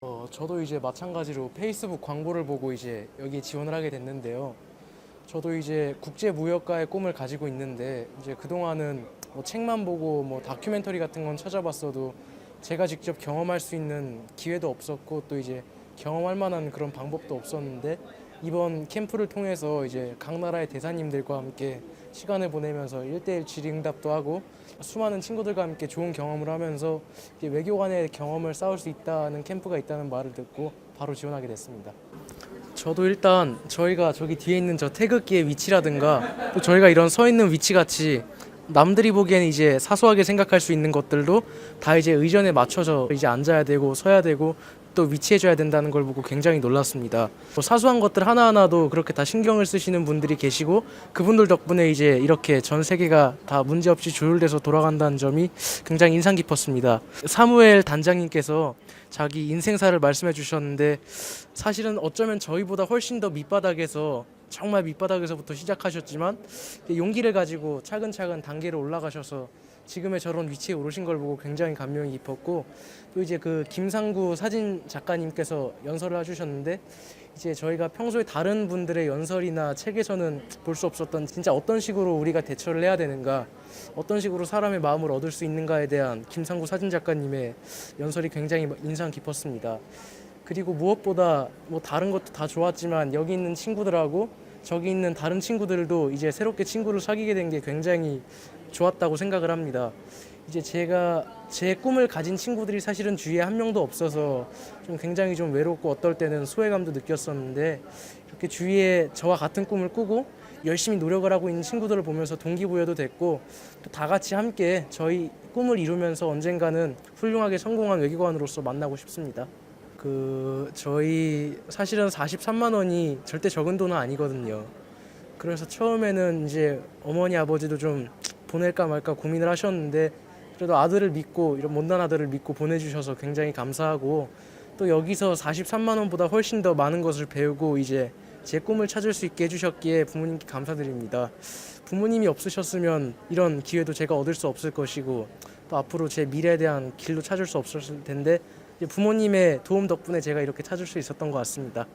어, 저도 이제 마찬가지로 페이스북 광고를 보고 이제 여기 지원을 하게 됐는데요. 저도 이제 국제 무역가의 꿈을 가지고 있는데 이제 그동안은 뭐 책만 보고 뭐 다큐멘터리 같은 건 찾아봤어도 제가 직접 경험할 수 있는 기회도 없었고 또 이제 경험할 만한 그런 방법도 없었는데 이번 캠프를 통해서 이제 각 나라의 대사님들과 함께 시간을 보내면서 일대일 질의응답도 하고 수많은 친구들과 함께 좋은 경험을 하면서 이제 외교 간의 경험을 쌓을 수 있다는 캠프가 있다는 말을 듣고 바로 지원하게 됐습니다. 저도 일단 저희가 저기 뒤에 있는 저 태극기의 위치라든가 또 저희가 이런 서 있는 위치 같이 남들이 보기에는 이제 사소하게 생각할 수 있는 것들도 다 이제 의전에 맞춰서 이제 앉아야 되고 서야 되고 또 위치해줘야 된다는 걸 보고 굉장히 놀랐습니다. 뭐 사소한 것들 하나하나도 그렇게 다 신경을 쓰시는 분들이 계시고 그분들 덕분에 이제 이렇게 전 세계가 다 문제없이 조율돼서 돌아간다는 점이 굉장히 인상 깊었습니다. 사무엘 단장님께서 자기 인생사를 말씀해 주셨는데 사실은 어쩌면 저희보다 훨씬 더 밑바닥에서 정말 밑바닥에서부터 시작하셨지만 용기를 가지고 차근차근 단계를 올라가셔서 지금의 저런 위치에 오르신 걸 보고 굉장히 감명이 깊었고 또 이제 그 김상구 사진 작가님께서 연설을 해주셨는데 이제 저희가 평소에 다른 분들의 연설이나 책에서는 볼 수 없었던 진짜 어떤 식으로 우리가 대처를 해야 되는가 어떤 식으로 사람의 마음을 얻을 수 있는가에 대한 김상구 사진 작가님의 연설이 굉장히 인상 깊었습니다. 그리고 무엇보다 뭐 다른 것도 다 좋았지만 여기 있는 친구들하고 저기 있는 다른 친구들도 이제 새롭게 친구를 사귀게 된 게 굉장히 좋았다고 생각을 합니다. 이제 제가 제 꿈을 가진 친구들이 사실은 주위에 한 명도 없어서 좀 굉장히 좀 외롭고 어떨 때는 소외감도 느꼈었는데 이렇게 주위에 저와 같은 꿈을 꾸고 열심히 노력을 하고 있는 친구들을 보면서 동기부여도 됐고 또 다 같이 함께 저희 꿈을 이루면서 언젠가는 훌륭하게 성공한 외교관으로서 만나고 싶습니다. 그 저희 사실은 43만 원이 절대 적은 돈은 아니거든요. 그래서 처음에는 이제 어머니 아버지도 좀 보낼까 말까 고민을 하셨는데 그래도 아들을 믿고 이런 못난 아들을 믿고 보내주셔서 굉장히 감사하고 또 여기서 43만 원보다 훨씬 더 많은 것을 배우고 이제 제 꿈을 찾을 수 있게 해주셨기에 부모님께 감사드립니다. 부모님이 없으셨으면 이런 기회도 제가 얻을 수 없을 것이고 또 앞으로 제 미래에 대한 길도 찾을 수 없었을 텐데 부모님의 도움 덕분에 제가 이렇게 찾을 수 있었던 것 같습니다.